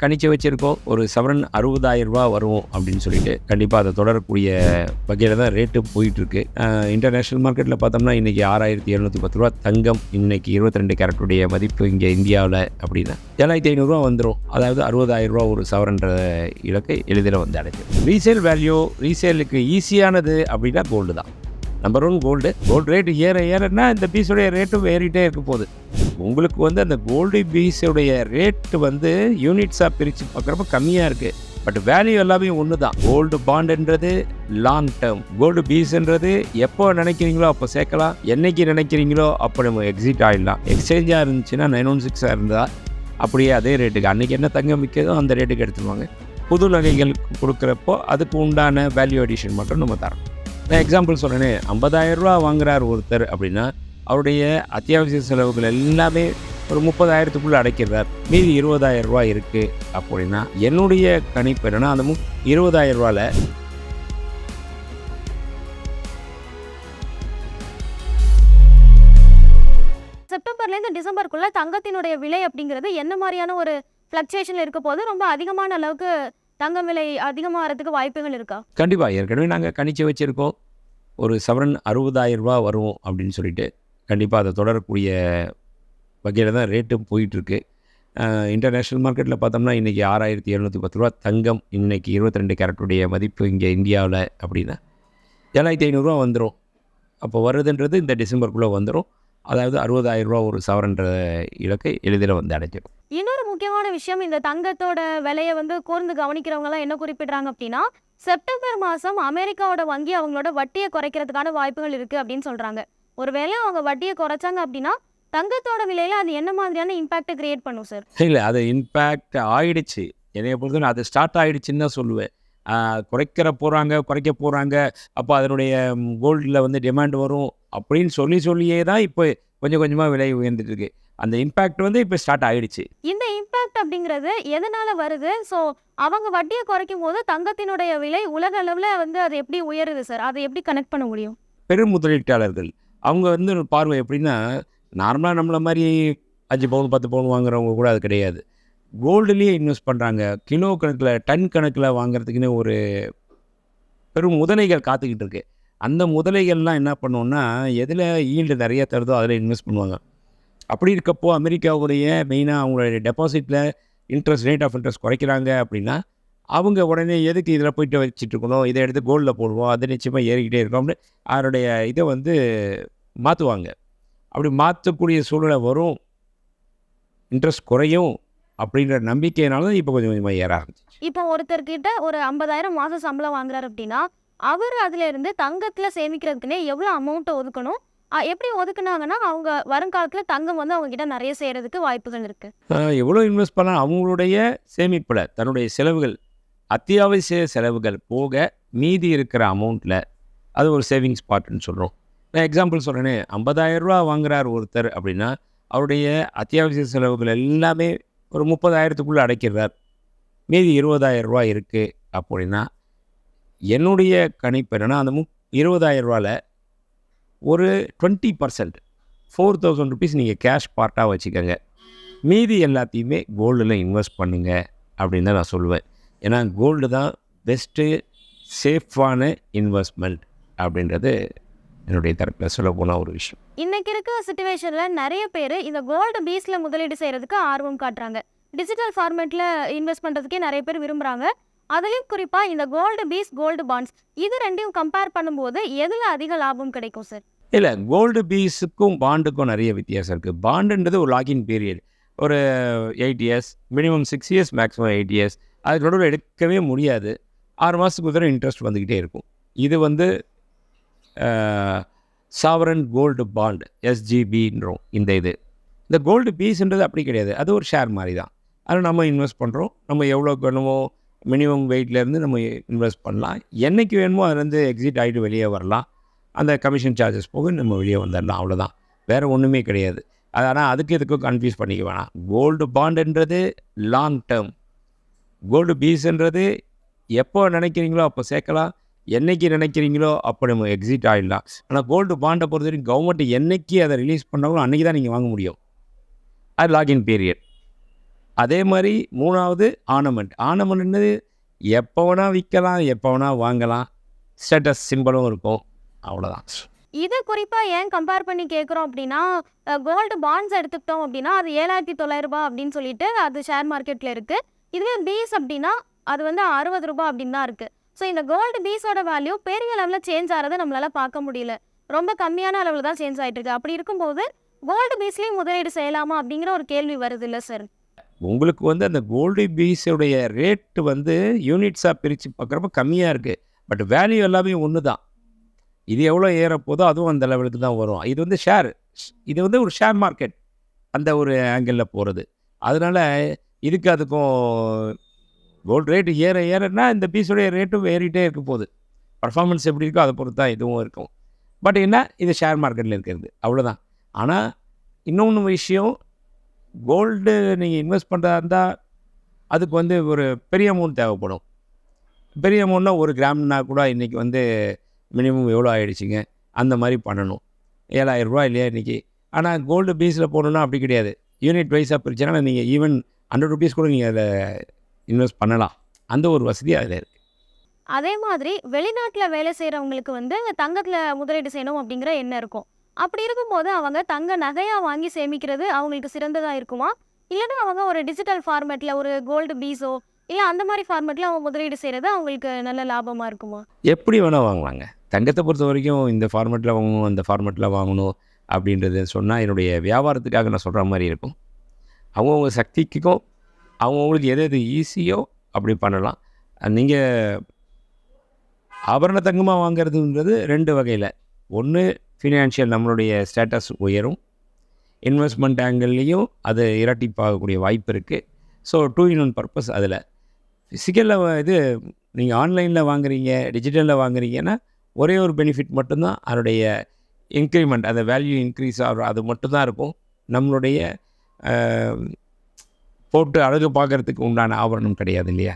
கணிச்சு வச்சுருக்கோம். ஒரு சவரன் அறுபதாயிரம் ரூபா வரும் அப்படின்னு சொல்லிட்டு கண்டிப்பாக அதை தொடரக்கூடிய வகையில் தான் ரேட்டு போயிட்டுருக்கு. இன்டர்நேஷ்னல் மார்க்கெட்டில் பார்த்தோம்னா இன்றைக்கி ஆறாயிரத்தி எழுநூற்றி பத்து ரூபா தங்கம் இன்றைக்கி இருபத்தி ரெண்டு கேரட்டுடைய மதிப்பு இங்கே இந்தியாவில் அப்படின்னா ஏழாயிரத்தி ஐநூறுரூவா வந்துடும் அதாவது அறுபதாயிரம் ரூபா ஒரு சவரன்ற இலக்கை எளிதில் வந்து அடைக்கும் ரீசேல் வேல்யூ ரீசேலுக்கு ஈஸியானது அப்படின்னா கோல்டு தான். Number one gold gold rate ஏற ஏறன்னா இந்த பீஸுடைய ரேட்டும் ஏறிட்டே இருக்க போகுது. உங்களுக்கு வந்து அந்த கோல்டு பீஸுடைய ரேட்டு வந்து யூனிட்ஸாக பிரித்து பார்க்குறப்ப கம்மியாக இருக்குது பட் வேல்யூ எல்லாமே ஒன்று தான் கோல்டு பாண்டுன்றது லாங் டேர்ம் கோல்டு பீஸ்ன்றது எப்போ நினைக்கிறீங்களோ அப்போ சேர்க்கலாம். என்னைக்கு நினைக்கிறீங்களோ அப்போ நம்ம எக்ஸிட் ஆகிடலாம் எக்ஸ்சேஞ்சாக இருந்துச்சுன்னா நைன் ஒன் சிக்ஸாக இருந்தால் அப்படியே அதே ரேட்டுக்கு அன்றைக்கி என்ன தங்கம் விற்கிறதோ அந்த ரேட்டுக்கு எடுத்துருவாங்க. புது நகைகளுக்கு கொடுக்குறப்போ அதுக்கு உண்டான வேல்யூ அடிஷன் மட்டும் நம்ம தரோம் நான் எக்ஸாம்பிள் சொல்கிறேனே ஐம்பதாயிரம் ரூபா வாங்குறார் ஒருத்தர் அப்படின்னா அவருடைய அத்தியாவசிய செலவுகள் எல்லாமே ஒரு முப்பதாயிரத்துக்குள்ளே அடைக்கிறார். மீதி இருபதாயிரம் ரூபா இருக்குது அப்படின்னா என்னுடைய கணிப்பு என்னன்னா அந்த மு இருபதாயிரம் ரூபாவில் செப்டம்பர்லேருந்து டிசம்பருக்குள்ள தங்கத்தினுடைய விலை அப்படிங்கிறது என்ன மாதிரியான ஒரு ஃப்ளக்சுவேஷனில் இருக்க போது ரொம்ப அதிகமான அளவுக்கு தங்கம் விலை அதிகமாகிறதுக்கு வாய்ப்புகள் இருக்கா? கண்டிப்பாக ஏற்கனவே நாங்கள் கணிச்சு வச்சுருக்கோம். ஒரு சவரன் அறுபதாயிரம் ரூபா வரும் அப்படின்னு சொல்லிட்டு. கண்டிப்பாக அதை தொடரக்கூடிய வகையில் தான் ரேட்டும் போயிட்டுருக்கு. இன்டர்நேஷ்னல் மார்க்கெட்டில் பார்த்தோம்னா இன்றைக்கி ஆறாயிரத்தி எழுநூற்றி பத்து ரூபா தங்கம் இன்றைக்கி இருபத்தி ரெண்டு கேரட்டுடைய மதிப்பு இங்கே இந்தியாவில் அப்படின்னா ஏழாயிரத்தி ஐநூறுரூவா வந்துடும் அப்போ வருதுன்றது இந்த டிசம்பருக்குள்ளே வந்துடும் அதாவது அறுபதாயிரம் ரூபா ஒரு சவரன்ற இலக்கை எளிதில் வந்து அடைஞ்சிடும். இன்னொரு முக்கியமான விஷயம் இந்த தங்கத்தோட விலையை வந்து கூர்ந்து கவனிக்கிறவங்கலாம் என்ன குறிப்பிடுறாங்க அப்படின்னா செப்டம்பர் மாதம் அமெரிக்காவோட வங்கி அவங்களோட வட்டியை குறைக்கிறதுக்கான வாய்ப்புகள் இருக்குது அப்படின்னு சொல்கிறாங்க ஒருவேளை அவங்க வட்டியை குறைச்சாங்க அப்படின்னா தங்கத்தோட விலையில அது என்ன மாதிரியான இம்பாக்டை கிரியேட் பண்ணும் சார் இல்லை அது இம்பேக்ட் ஆயிடுச்சு. என்னைய பொறுத்தவரை அது ஸ்டார்ட் ஆயிடுச்சுன்னு தான் சொல்லுவேன். குறைக்கிற போகிறாங்க குறைக்க போகிறாங்க அப்போ அதனுடைய கோல்டில் வந்து டிமாண்ட் வரும் அப்படின்னு சொல்லி சொல்லியே தான் இப்போ கொஞ்சம் கொஞ்சமாக விலை உயர்ந்துட்டு இருக்கு. அந்த இம்பேக்ட் வந்து இப்போ ஸ்டார்ட் ஆயிடுச்சு. இந்த இம்பாக்ட் அப்படிங்கிறது எதனால வருது? ஸோ அவங்க வட்டியை குறைக்கும் போது தங்கத்தினுடைய விலை உலக அளவில் வந்து அது எப்படி உயருது சார் அதை எப்படி கனெக்ட் பண்ண முடியும்? பெரும் முதலீட்டாளர்கள். அவங்க வந்து பார்வை எப்படின்னா நார்மலாக நம்மளை மாதிரி அஞ்சு பவுன் பத்து பவுன் வாங்குறவங்க கூட அது கிடையாது. கோல்டுலேயே இன்வெஸ்ட் பண்ணுறாங்க கிலோ கணக்கில் டன் கணக்கில் வாங்குறதுக்குன்னு ஒரு பெரும் முதலைகள் காத்துக்கிட்டு இருக்கு. அந்த முதலைகள்லாம் என்ன பண்ணுவோன்னா எதில் ஈல்டு நிறைய தருதோ அதில் இன்வெஸ்ட் பண்ணுவாங்க. அப்படி இருக்கப்போ அமெரிக்காவுடைய மெயினாக அவங்களுடைய டெபாசிட்டில் இன்ட்ரெஸ்ட் ரேட் ஆஃப் இன்ட்ரெஸ்ட் குறைக்கிறாங்க அப்படின்னா அவங்க உடனே எதுக்கு இதில் போயிட்டு வச்சுட்டு இருக்கணும் இதை எடுத்து கோல்டில் போடுவோம். அது நிச்சயமாக ஏறிக்கிட்டே இருக்கும் அப்படின்னு அவருடைய இதை வந்து மாற்றுவாங்க அப்படி மாற்றக்கூடிய சூழ்நிலை வரும். இன்ட்ரெஸ்ட் குறையும் அப்படின்ற நம்பிக்கையினால தான் இப்போ கொஞ்சம் கொஞ்சமாக ஏற ஆரம்பிச்சு இப்போ ஒருத்தர்கிட்ட ஒரு ஐம்பதாயிரம் மாதம் சம்பளம் வாங்குறாரு அப்படின்னா அவர் அதுல இருந்து தங்கத்துல சேமிக்கிறதுக்குன்னே எவ்வளோ அமௌண்ட்டை ஒதுக்கணும்? எப்படி ஒதுக்குனாங்கன்னா அவங்க வருங்காலத்துல தங்கம் வந்து அவங்க கிட்ட நிறைய செய்யறதுக்கு வாய்ப்புகள் இருக்கு. ஆஹ் எவ்வளோ இன்வெஸ்ட் பண்ணலாம் அவங்களுடைய சேமிப்பில் தன்னுடைய செலவுகள் அத்தியாவசிய செலவுகள் போக மீதி இருக்கிற அமௌண்ட்டில் அது ஒரு சேவிங்ஸ் பார்ட்னு சொல்கிறோம் நான் எக்ஸாம்பிள் சொல்கிறேனே ஐம்பதாயிரரூபா வாங்குறார் ஒருத்தர் அப்படின்னா அவருடைய அத்தியாவசிய செலவுகள் எல்லாமே ஒரு முப்பதாயிரத்துக்குள்ளே அடைக்கிறார். மீதி இருபதாயிரம் ரூபா இருக்குது அப்படின்னா என்னுடைய கணிப்பு என்னென்னா அந்த மு இருபதாயிரம் ரூபாவில் ஒரு twenty percent four thousand rupees நீங்கள் கேஷ் பார்ட்டாக வச்சுக்கோங்க. மீதி எல்லாத்தையுமே கோல்டில் இன்வெஸ்ட் பண்ணுங்கள் அப்படின்னு தான் நான் சொல்லுவேன். ஏன்னா கோல்டு தான் பெஸ்ட்டு சேஃபான இன்வெஸ்ட்மெண்ட் அப்படின்றது என்னுடைய தரப்பில் சொல்ல போன ஒரு விஷயம். இன்னைக்கு இருக்க சுச்சுவேஷன்ல நிறைய பேர் இந்த கோல்டு பீஸ்ல முதலீடு செய்யறதுக்கு ஆர்வம் காட்டுறாங்க. டிஜிட்டல் ஃபார்மேட்ல இன்வெஸ்ட் பண்றதுக்கே நிறைய பேர் விரும்புறாங்க. அதுலயும் குறிப்பா இந்த கோல்டு பீஸ் கோல்டு பாண்ட்ஸ் இது ரெண்டையும் கம்பேர் பண்ணும்போது எதுல அதிக லாபம் கிடைக்கும் சார் இல்லை கோல்டு பீஸுக்கும் பாண்டுக்கும் நிறைய வித்தியாசம் இருக்குது பாண்டுன்றது ஒரு லாகின் பீரியட் ஒரு eight years minimum six years maximum eight years அதுக்கு நடுவில் எடுக்கவே முடியாது. ஆறு மாதத்துக்கு தடவை இன்ட்ரெஸ்ட் வந்துக்கிட்டே இருக்கும். இது வந்து சாவரன் கோல்டு பாண்டு எஸ்ஜிபின்றோம் இந்த இது. இந்த கோல்டு பீஸ்ன்றது அப்படி கிடையாது. அது ஒரு ஷேர் மாதிரி தான் அதில் நம்ம இன்வெஸ்ட் பண்ணுறோம் நம்ம எவ்வளோ வேணுமோ மினிமம் வெயிட்லேருந்து நம்ம இன்வெஸ்ட் பண்ணலாம். என்னைக்கு வேணுமோ அதுலேருந்து எக்ஸிட் ஆகிட்டு வெளியே வரலாம். அந்த கமிஷன் சார்ஜஸ் போக நம்ம வெளியே வந்துடலாம். அவ்வளோதான் வேறு ஒன்றுமே கிடையாது. அது ஆனால் அதுக்கு எதுக்கும் கன்ஃபியூஸ் பண்ணிக்க வேணாம். கோல்டு பாண்டுன்றது லாங் டேர்ம் கோல்டு பீஸ்ன்றது எப்போ நினைக்கிறீங்களோ அப்போ சேர்க்கலாம். என்னைக்கு நினைக்கிறீங்களோ அப்போ நம்ம எக்ஸிட் ஆகிடலாம் ஆனால் கோல்டு பாண்டை பொறுத்த வரைக்கும் கவர்மெண்ட் என்னைக்கு அதை ரிலீஸ் பண்ணாங்களோ அன்றைக்கி தான் நீங்கள் வாங்க முடியும். அது லாகின் பீரியட் அதே மாதிரி மூணாவது ஆர்னமெண்ட் ஆர்னமெண்ட்னு எப்போ வேணால் விற்கலாம் எப்போ வேணால் வாங்கலாம். ஸ்டேட்டஸ் சிம்பிளும் இருக்கும். அவ்வளோதான் இது குறிப்பாக ஏன் கம்பேர் பண்ணி கேட்குறோம் அப்படின்னா கோல்டு பாண்ட்ஸ் எடுத்துக்கிட்டோம் அப்படின்னா அது ஏழாயிரத்தி தொள்ளாயிரம் ரூபாய் அப்படின்னு சொல்லிட்டு அது ஷேர் மார்க்கெட்டில் இருக்குது இதுவே பீஸ் அப்படின்னா அது வந்து அறுபது ரூபாய் அப்படின்னு தான் இருக்குது ஸோ இந்த கோல்டு பீஸோட வேல்யூ பெரிய லெவலில் சேஞ்ச் ஆகிறத நம்மளால் பார்க்க முடியல. ரொம்ப கம்மியான அளவில் தான் சேஞ்ச் ஆகிட்டு இருக்கு. அப்படி இருக்கும்போது கோல்டு பீஸ்லேயும் முதலீடு செய்யலாமா அப்படிங்கிற ஒரு கேள்வி வருது இல்லை சார் உங்களுக்கு வந்து அந்த கோல்டு பீஸுடைய ரேட்டு வந்து யூனிட்ஸாக பிரித்து பார்க்குறப்ப கம்மியாக இருக்குது பட் வேல்யூ எல்லாமே ஒன்று தான் இது எவ்வளோ ஏறப்போதோ அதுவும் அந்த லெவலுக்கு தான் வரும். இது வந்து ஷேர் இது வந்து ஒரு ஷேர் மார்க்கெட் அந்த ஒரு ஆங்கிளில் போகிறது அதனால் இதுக்கு அதுக்கும் கோல்டு ரேட்டு ஏற ஏறன்னா இந்த பீஸுடைய ரேட்டும் ஏறிட்டே இருக்க போகுது. பர்ஃபார்மன்ஸ் எப்படி இருக்கோ அதை பொறுத்து தான் இதுவும் இருக்கும். பட் என்ன? இது ஷேர் மார்க்கெட்டில் இருக்கிறது. அவ்வளோதான் ஆனால் இன்னொன்று விஷயம் கோல்டு நீங்கள் இன்வெஸ்ட் பண்ணுறதா இருந்தால் அதுக்கு வந்து ஒரு பெரிய அமௌண்ட் தேவைப்படும். பெரிய அமௌண்ட்னா ஒரு கிராம்னா கூட இன்றைக்கி வந்து மினிமம் எவ்வளோ ஆகிடுச்சிங்க அந்த மாதிரி பண்ணணும். ஏழாயிரம் ரூபா இல்லையா இன்றைக்கி ஆனால் கோல்டு பீஸில் போகணுன்னா அப்படி கிடையாது. யூனிட் வைஸாக பிரிச்சாங்கன்னா நீங்கள் ஈவன் ஹண்ட்ரட் ருபீஸ் கூட நீங்கள் அதில் இன்வெஸ்ட் பண்ணலாம். அந்த ஒரு வசதி அதில் இருக்குது அதே மாதிரி வெளிநாட்டில் வேலை செய்கிறவங்களுக்கு வந்து தங்கத்தில் முதலீடு செய்யணும் அப்படிங்கிற எண்ணம் இருக்கும். அப்படி இருக்கும்போது அவங்க தங்க நகையாக வாங்கி சேமிக்கிறது அவங்களுக்கு சிறந்ததாக இருக்குமா? இல்லைன்னா அவங்க ஒரு டிஜிட்டல் ஃபார்மேட்டில் ஒரு கோல்டு பீஸோ இல்லை அந்த மாதிரி ஃபார்மேட்டில் அவங்க முதலீடு செய்கிறது அவங்களுக்கு நல்ல லாபமாக இருக்குமா? எப்படி வேணால் வாங்கலாங்க. தங்கத்தை பொறுத்த வரைக்கும் இந்த ஃபார்மேட்டில் வாங்கணும் அந்த ஃபார்மேட்டில் வாங்கணும் அப்படின்றது சொன்னால் என்னுடைய வியாபாரத்துக்காக நான் சொல்கிற மாதிரி இருக்கும். அவங்கவுங்க சக்திக்கும் அவங்கவுங்களுக்கு எது எது ஈஸியோ அப்படி பண்ணலாம். நீங்கள் ஆபரண தங்கமாக வாங்கிறதுன்றது ரெண்டு வகையில். ஒன்று ஃபினான்ஷியல் நம்மளுடைய ஸ்டேட்டஸ் உயரும். இன்வெஸ்ட்மெண்ட் ஆங்கிள்லேயும் அது இரட்டிப்பாகக்கூடிய வாய்ப்பு இருக்குது so two in one purpose அதில். ஃபிசிக்கலில் இது நீங்கள் ஆன்லைனில் வாங்குறீங்க டிஜிட்டலில் வாங்குறீங்கன்னா ஒரே ஒரு பெனிஃபிட் மட்டும்தான் அதனுடைய இன்க்ரிமெண்ட் அந்த வேல்யூ இன்க்ரீஸ் ஆகிற அது மட்டும்தான் இருக்கும். நம்மளுடைய போட்டு அழகு பார்க்கறதுக்கு உண்டான ஆபரணம் கிடையாது இல்லையா?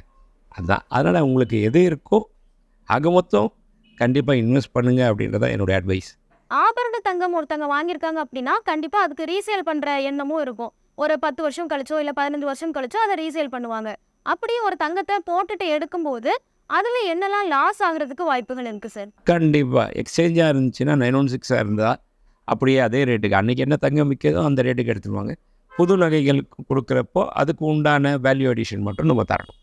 அதுதான் அதனால் உங்களுக்கு எது இருக்கோ ஆக மொத்தம் கண்டிப்பாக இன்வெஸ்ட் பண்ணுங்கள் அப்படின்றதான் என்னுடைய அட்வைஸ் ஆபரண தங்கம் ஒருத்தங்க வாங்கியிருக்காங்க அப்படின்னா கண்டிப்பாக அதுக்கு ரீசேல் பண்ணுற எண்ணமும் இருக்கும். ஒரு பத்து வருஷம் கழிச்சோ இல்லை பதினஞ்சு வருஷம் கழிச்சோ அதை ரீசேல் பண்ணுவாங்க. அப்படியே ஒரு தங்கத்தை போட்டுட்டு எடுக்கும்போது அதில் என்னெல்லாம் லாஸ் ஆகுறதுக்கு வாய்ப்புகள் இருக்குது சார் கண்டிப்பாக எக்ஸ்சேஞ்சாக இருந்துச்சுன்னா நைன் ஒன் சிக்ஸாக இருந்தால் அப்படியே அதே ரேட்டுக்கு அன்றைக்கி என்ன தங்கம் விற்கிறதோ அந்த ரேட்டுக்கு எடுத்துருவாங்க. புது நகைகளுக்கு கொடுக்குறப்போ அதுக்கு உண்டான வேல்யூ அடிஷன் மட்டும் நம்ம தரணும்.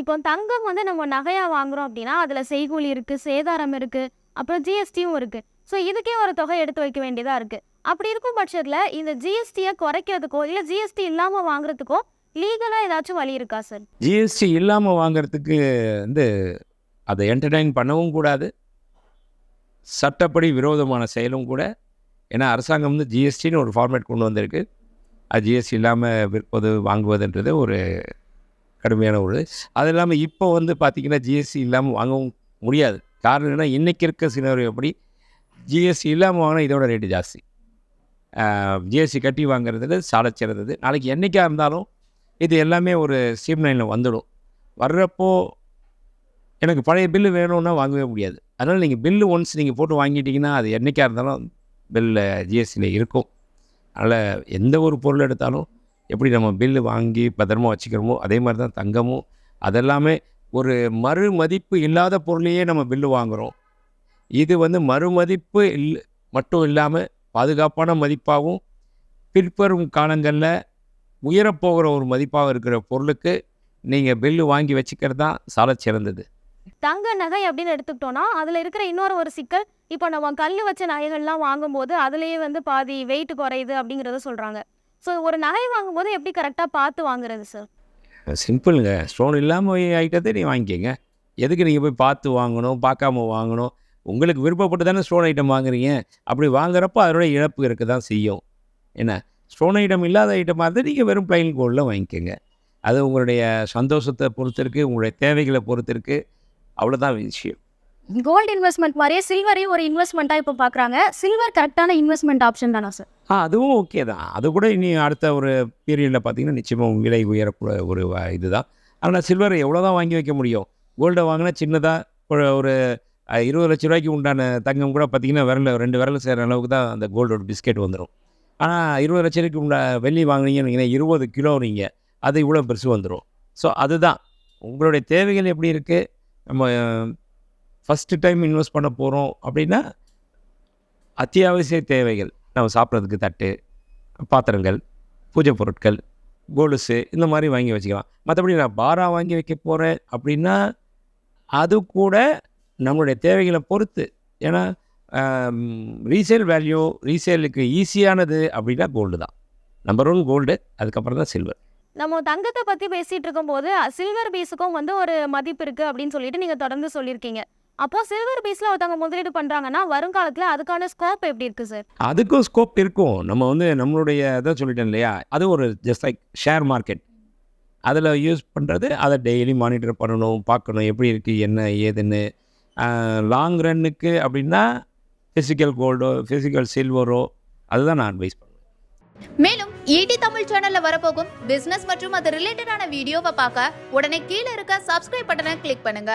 இப்போ தங்கம் வந்து நம்ம நகையாக வாங்குறோம் அப்படின்னா அதில் செய்கூலி இருக்குது சேதாரம் இருக்குது அப்புறம் ஜிஎஸ்டியும் இருக்குது ஸோ இதுக்கே ஒரு தொகை எடுத்து வைக்க வேண்டியதாக இருக்குது அப்படி இருக்கும் பட்சத்தில் இந்த ஜிஎஸ்டியை குறைக்கிறதுக்கோ இல்லை ஜிஎஸ்டி இல்லாமல் வாங்குறதுக்கோ லீகலாக ஏதாச்சும் வழி இருக்கா சார் ஜிஎஸ்டி இல்லாமல் வாங்குறதுக்கு வந்து அதை என்டர்டைன் பண்ணவும் கூடாது. சட்டப்படி விரோதமான செயலும் கூட. ஏன்னா அரசாங்கம் வந்து ஜிஎஸ்டின்னு ஒரு ஃபார்மேட் கொண்டு வந்திருக்கு. அது ஜிஎஸ்டி இல்லாமல் விற்பது வாங்குவதுன்றது ஒரு கடுமையான ஒரு அது இல்லாமல் இப்போ வந்து பார்த்திங்கன்னா ஜிஎஸ்டி இல்லாமல் வாங்கவும் முடியாது. காரணம் என்ன இன்றைக்கி இருக்க சினாரியோ எப்படி ஜிஎஸ்டி இல்லாமல் வாங்கினா இதோட ரேட்டு ஜாஸ்தி. ஜிஎஸ்டி கட்டி வாங்குறதுல சாலை சிறந்தது. நாளைக்கு என்றைக்காக இருந்தாலும் இது எல்லாமே ஒரு ஸ்ட்ரீம் லைனில் வந்துடும். வர்றப்போ எனக்கு பழைய பில்லு வேணும்னா வாங்கவே முடியாது. அதனால் நீங்கள் பில்லு ஒன்ஸ் நீங்கள் போட்டு வாங்கிட்டீங்கன்னா அது என்றைக்காக இருந்தாலும் பில்லில் ஜிஎஸ்டியில் இருக்கும். அதனால் எந்த ஒரு பொருள் எடுத்தாலும் எப்படி நம்ம பில்லு வாங்கி பத்திரமா வச்சுக்கிறோமோ அதே மாதிரி தான் தங்கமும். அதெல்லாமே ஒரு மறுமதிப்பு இல்லாத பொருளையே நம்ம பில்லு வாங்குகிறோம் இது வந்து மறுமதிப்பு இல் மட்டும் இல்லாமல் பாதுகாப்பான மதிப்பாகவும் பிற்பெறும் காலங்களில் உயரப்போகிற ஒரு மதிப்பாக இருக்கிற பொருளுக்கு நீங்கள் பில்லு வாங்கி வச்சுக்கிறது தான் சால சிறந்தது தங்க நகை அப்படின்னு எடுத்துக்கிட்டோன்னா அதில் இருக்கிற இன்னொரு ஒரு சிக்கல் இப்போ நம்ம கல் வச்ச நகைகள்லாம் வாங்கும்போது அதுலேயே வந்து பாதி வெயிட் குறையுது அப்படிங்கிறத சொல்கிறாங்க ஸோ ஒரு நகை வாங்கும்போது எப்படி கரெக்டாக பார்த்து வாங்குறது சார் சிம்பிளுங்க ஸ்டோன் இல்லாமல் ஐட்டத்தை நீ வாங்கிக்கோங்க. எதுக்கு நீங்கள் போய் பார்த்து வாங்கணும் பார்க்காம வாங்கணும்? உங்களுக்கு விருப்பப்பட்டு தானே ஸ்டோன் ஐட்டம் வாங்குறீங்க. அப்படி வாங்குறப்போ அதோட இழப்பு இருக்க தான் செய்யும். என்ன? ஸ்டோன் ஐட்டம் இல்லாத ஐட்டமாக இருந்தால் நீங்கள் வெறும் பிளைன் கோல்டில் வாங்கிக்கோங்க. அது உங்களுடைய சந்தோஷத்தை பொறுத்து இருக்குது உங்களுடைய தேவைகளை பொறுத்து இருக்குது அவ்வளோதான் விஷயம். கோல்டு இன்வெஸ்ட்மெண்ட் மாதிரியே சில்வரையும் ஒரு இன்வெஸ்ட்மெண்ட்டாக இப்போ பார்க்குறாங்க சில்வர் கரெக்டான இன்வெஸ்ட்மெண்ட் ஆப்ஷன் தானா சார் ஆ அதுவும் ஓகே தான். அது கூட இனி அடுத்த ஒரு பீரியடில் பார்த்தீங்கன்னா நிச்சயமாக விலை உயரக்கூட ஒரு இதுதான். ஆனால் சில்வர் எவ்வளோ தான் வாங்கி வைக்க முடியும்? கோல்டை வாங்கினா சின்னதாக ஒரு இருபது லட்ச ரூபாய்க்கு உண்டான தங்கம் கூட பார்த்தீங்கன்னா விரல ரெண்டு விரல் சேர்கிற அளவுக்கு தான் அந்த கோல்டோட பிஸ்கெட் வந்துடும் ஆனால் இருபது லட்ச ரூபாய்க்கு உண்டா வெள்ளி வாங்கினீங்கன்னு இருபது கிலோ நீங்கள் அது இவ்வளோ பெருசு வந்துடும் ஸோ அதுதான். உங்களுடைய தேவைகள் எப்படி இருக்குது நம்ம ஃபஸ்ட்டு டைம் இன்வெஸ்ட் பண்ண போகிறோம் அப்படின்னா அத்தியாவசிய தேவைகள். நம்ம சாப்பிட்றதுக்கு தட்டு பாத்திரங்கள் பூஜை பொருட்கள் கொலுசு இந்த மாதிரி வாங்கி வச்சுக்கலாம். மற்றபடி நான் பாரா வாங்கி வைக்க போகிறேன் அப்படின்னா அது கூட நம்மளுடைய தேவைகளை பொறுத்து. ஏன்னா ரீசேல் வேல்யூ ரீசேலுக்கு ஈஸியானது அப்படின்னா கோல்டு தான். நம்பர் ஒன் கோல்டு அதுக்கப்புறம் தான் சில்வர் நம்ம தங்கத்தை பற்றி பேசிகிட்டு இருக்கும்போது சில்வர் பீஸுக்கும் வந்து ஒரு மதிப்பு இருக்குது அப்படின்னு சொல்லிட்டு நீங்கள் தொடர்ந்து சொல்லியிருக்கீங்க. அப்போ சில்வர் பீஸில் ஒருத்தவங்க முதலீடு பண்ணுறாங்கன்னா வருங்காலத்தில் அதுக்கான ஸ்கோப் எப்படி இருக்குது சார் அதுக்கும் ஸ்கோப் இருக்கும். நம்ம வந்து நம்மளுடைய இதை சொல்லிட்டேன் இல்லையா? அது ஒரு ஜஸ்ட் லைக் ஷேர் மார்க்கெட் அதில் யூஸ் பண்ணுறது அதை டெய்லி மானிட்டர் பண்ணணும் பார்க்கணும் எப்படி இருக்குது என்ன ஏதுன்னு. லாங் ரன்னுக்கு அப்படின்னா ஃபிசிக்கல் கோல்டோ ஃபிசிக்கல் சில்வரோ அதுதான் நான் அட்வைஸ் பண்ணுவேன். மேலும் ஈடி தமிழ் சேனல்ல வரப்போகும் பிசினஸ் மற்றும் அது ரிலேட்டடான வீடியோவை பார்க்க உடனே கீழே இருக்க சப்ஸ்கிரைப் பட்டனை கிளிக் பண்ணுங்க.